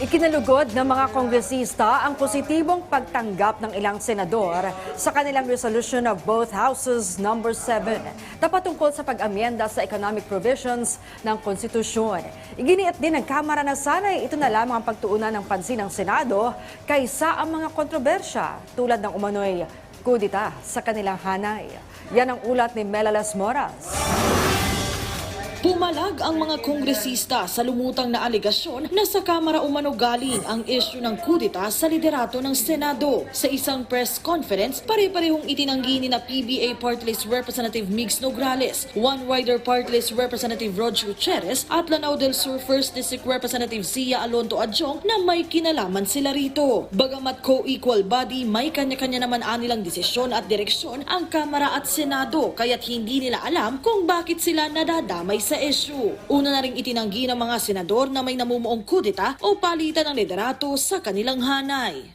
Ikinalugod ng mga kongresista ang positibong pagtanggap ng ilang senador sa kanilang resolution of both houses number 7 na patungkol sa pag-amyenda sa economic provisions ng konstitusyon. Iginiit din ng Kamara na sana'y ito na lamang ang pagtuunan ng pansin ng Senado kaysa ang mga kontrobersya tulad ng umano'y kudita sa kanilang hanay. Yan ang ulat ni Melalas Moras. Pumalag ang mga kongresista sa lumutang na aligasyon na sa Kamara umano galing ang issue ng kudita sa liderato ng Senado. Sa isang press conference, pare-parehong itinanggi ni na PBA Party List Representative Migs Nograles, One Rider Party List Representative Rog Gutierrez at Lanao del Sur 1st District Representative Sia Alonto Adjong na may kinalaman sila rito. Bagamat co-equal body, may kanya-kanya naman anilang desisyon at direksyon ang Kamara at Senado kaya't hindi nila alam kung bakit sila nadadamay sa issue. Una na ring itinanggi ng mga senador na may namumuong kudita o palitan ng liderato sa kanilang hanay.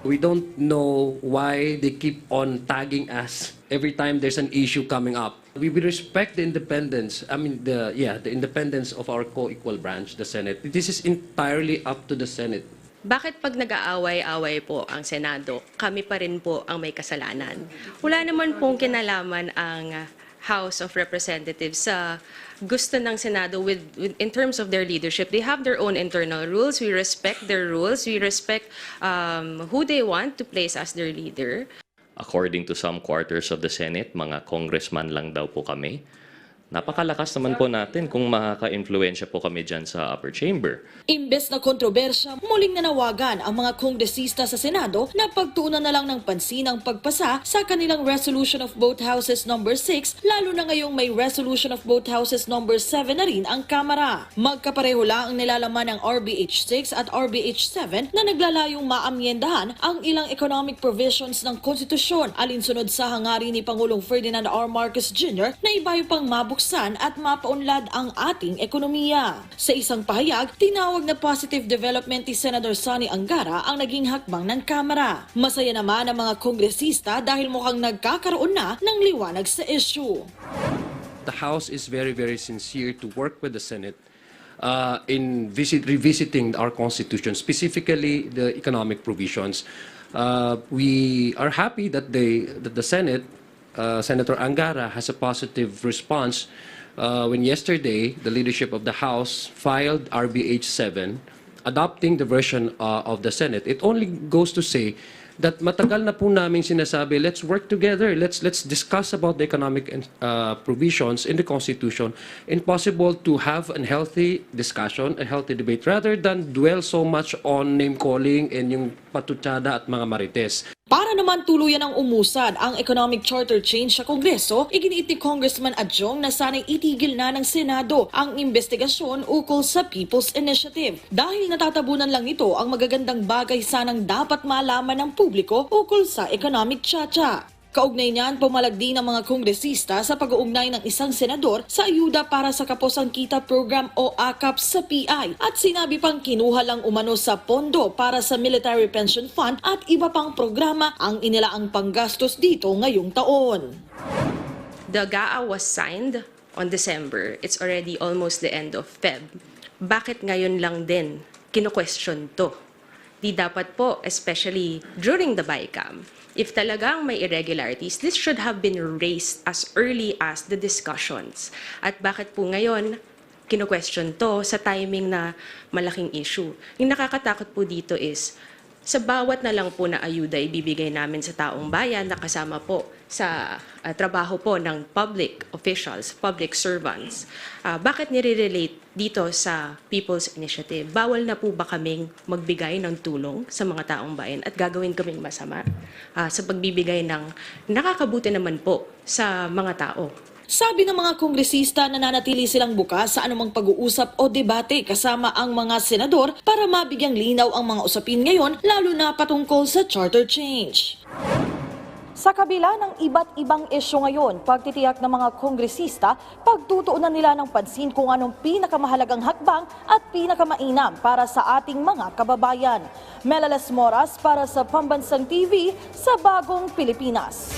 We don't know why they keep on tagging us every time there's an issue coming up. We will respect the independence, I mean, the, yeah, the independence of our co-equal branch, the Senate. This is entirely up to the Senate. Bakit pag nag-aaway-away po ang Senado, kami pa rin po ang may kasalanan? Wala naman pong kinalaman ang House of Representatives sa gusto ng Senado with, with in terms of their leadership. They have their own internal rules. We respect their rules. We respect um, who they want to place as their leader. According to some quarters of the Senate, mga congressman lang daw po kami. Napakalakas naman po natin kung makaka-influensya po kami dyan sa upper chamber. Imbes na kontrobersya, muling nanawagan ang mga kongresista sa Senado na pagtuunan na lang ng pansin ang pagpasa sa kanilang Resolution of Both Houses number 6, lalo na ngayong may Resolution of Both Houses number 7 na rin ang Kamara. Magkapareho lang ang nilalaman ng RBH 6 at RBH 7 na naglalayong maamyendahan ang ilang economic provisions ng konstitusyon alinsunod sa hangarin ni Pangulong Ferdinand R. Marcos Jr. na ibayo pang mabuksan at mapaunlad ang ating ekonomiya. Sa isang pahayag, tinawag na positive development ni Senator Sonny Angara ang naging hakbang ng Kamara. Masaya naman ang mga kongresista dahil mukhang nagkakaroon na ng liwanag sa issue. The House is very, very sincere to work with the Senate uh, in visit, revisiting our Constitution, specifically the economic provisions. Uh, we are happy that, they, that the Senate, uh, Senator Angara, has a positive response uh, when yesterday the leadership of the House filed RBH 7 adopting the version uh, of the Senate. It only goes to say that matagal na po namin sinasabi, let's work together, let's let's discuss about the economic uh, provisions in the Constitution and possible to have a healthy discussion, a healthy debate, rather than dwell so much on name-calling and yung patutsada at mga marites. Para naman tuluyan ang umusad ang economic charter change sa Kongreso, iginiit ni Congressman Adjong na sana'y itigil na ng Senado ang investigasyon ukol sa People's Initiative. Dahil natatabunan lang ito ang magagandang bagay sanang dapat malaman ng publiko ukol sa economic chacha. Kaugnay niyan, pumalag din ang mga kongresista sa pag-uugnay ng isang senador sa ayuda para sa Kaposang Kita Program o AKAP sa PI at sinabi pang kinuha lang umano sa pondo para sa Military Pension Fund at iba pang programa ang inilaang panggastos dito ngayong taon. The GAA was signed on December. It's already almost the end of Feb. Bakit ngayon lang din kino-question to? Di dapat po, especially during the BICAM, if talagang may irregularities, this should have been raised as early as the discussions. At bakit po ngayon kino-question to sa timing na malaking issue? Yung nakakatakot po dito is, sa bawat na lang po na ayuda ibibigay namin sa taong bayan na kasama po sa ah, trabaho po ng public officials, public servants, ah, bakit nire-relate dito sa People's Initiative? Bawal na po ba kaming magbigay ng tulong sa mga taong bayan at gagawin kaming masama ah, sa pagbibigay ng nakakabuti naman po sa mga tao? Sabi ng mga kongresista na nanatili silang bukas sa anumang pag-uusap o debate kasama ang mga senador para mabigyang linaw ang mga usapin ngayon lalo na patungkol sa charter change. Sa kabila ng iba't ibang isyu ngayon, pagtitiyak ng mga kongresista, pagtutuunan nila ng pansin kung anong pinakamahalagang hakbang at pinakamainam para sa ating mga kababayan. Melalas Moras para sa Pambansang TV sa Bagong Pilipinas.